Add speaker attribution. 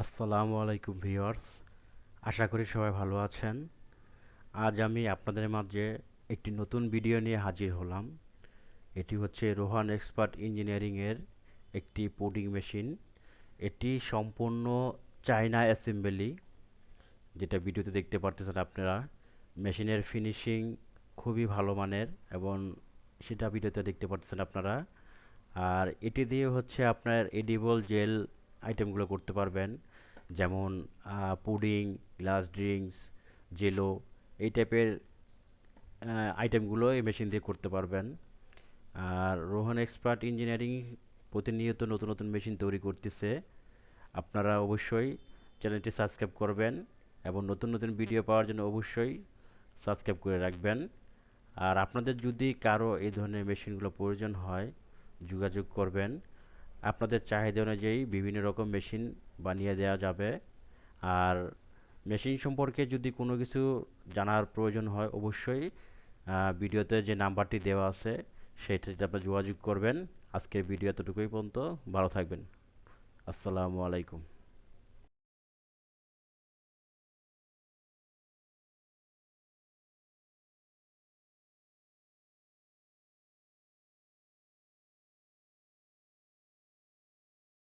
Speaker 1: আসসালামু আলাইকুম ভিউয়ার্স, আশা করি সবাই ভালো আছেন। আজ আমি আপনাদের মাঝে একটি নতুন ভিডিও নিয়ে হাজির হলাম। এটি হচ্ছে রোহান এক্সপার্ট ইঞ্জিনিয়ারিংয়ের একটি পোডিং মেশিন। এটি সম্পূর্ণ চায়না অ্যাসেম্বলি, যেটা ভিডিওতে দেখতে পারতেছেন আপনারা। মেশিনের ফিনিশিং খুবই ভালো মানের এবং সেটা ভিডিওতে দেখতে পারতেছেন আপনারা। আর এটি দিয়ে হচ্ছে আপনার এডিবল জেল আইটেমগুলো করতে পারবেন। যেমন পুডিং গ্লাস ড্রিঙ্কস জেলো এই টাইপের আইটেমগুলো এই মেশিন দিয়ে করতে পারবেন। আর রোহন এক্সপার্ট ইঞ্জিনিয়ারিং প্রতিনিয়ত নতুন নতুন মেশিন তৈরি করতেছে। আপনারা অবশ্যই চ্যানেলটি সাবস্ক্রাইব করবেন এবং নতুন নতুন ভিডিও পাওয়ার জন্য অবশ্যই সাবস্ক্রাইব করে রাখবেন। আর আপনাদের যদি কারও এই ধরনের মেশিনগুলো প্রয়োজন হয়, যোগাযোগ করবেন। আপনাদের চাহিদা অনুযায়ী বিভিন্ন রকম মেশিন বানিয়ে দেওয়া যাবে। আর মেশিন সম্পর্কে যদি কোনো কিছু জানার প্রয়োজন হয় অবশ্যই ভিডিওতে যে নাম্বারটি দেওয়া আছে সেটাতে আপনার যোগাযোগ করবেন। আজকের ভিডিও এতটুকুই পর্যন্ত। ভালো থাকবেন। আসসালামু আলাইকুম।